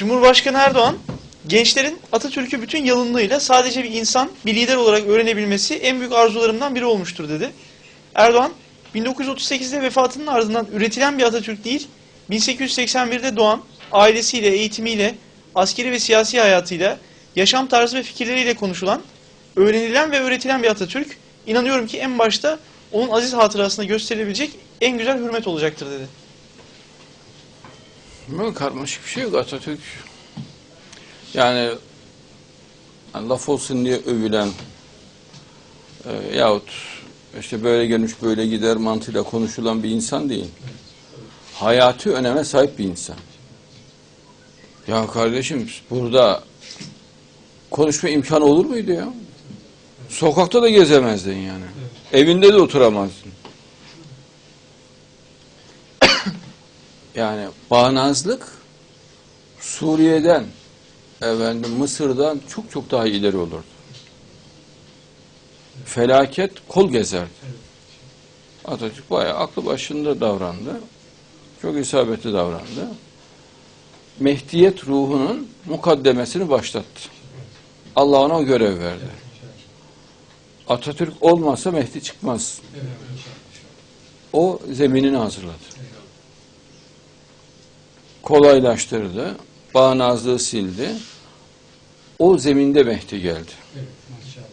Cumhurbaşkanı Erdoğan, gençlerin Atatürk'ü bütün yalınlığıyla sadece bir insan, bir lider olarak öğrenebilmesi en büyük arzularımdan biri olmuştur dedi. Erdoğan, 1938'de vefatının ardından üretilen bir Atatürk değil, 1881'de doğan, ailesiyle, eğitimiyle, askeri ve siyasi hayatıyla, yaşam tarzı ve fikirleriyle konuşulan, öğrenilen ve öğretilen bir Atatürk, inanıyorum ki en başta onun aziz hatırasına gösterilebilecek en güzel hürmet olacaktır dedi. Böyle karmaşık bir şey yok Atatürk. Yani, laf olsun diye övülen e, yahut işte böyle gelmiş böyle gider mantığıyla konuşulan bir insan değil. Hayati öneme sahip bir insan. Ya kardeşim burada konuşma imkanı olur muydu ya? Sokakta da gezemezdin yani. Evinde de oturamazdın. Yani bağnazlık Suriye'den efendim Mısır'dan çok çok daha ileri olurdu. Felaket kol gezerdi. Atatürk bayağı aklı başında davrandı. Çok isabetli davrandı. Mehdiyet ruhunun mukaddemesini başlattı. Allah ona o görev verdi. Atatürk olmasa Mehdi çıkmaz. O zeminini hazırladı kolaylaştırdı, bağnazlığı sildi. O zeminde Mehdi geldi. Evet, maşallah.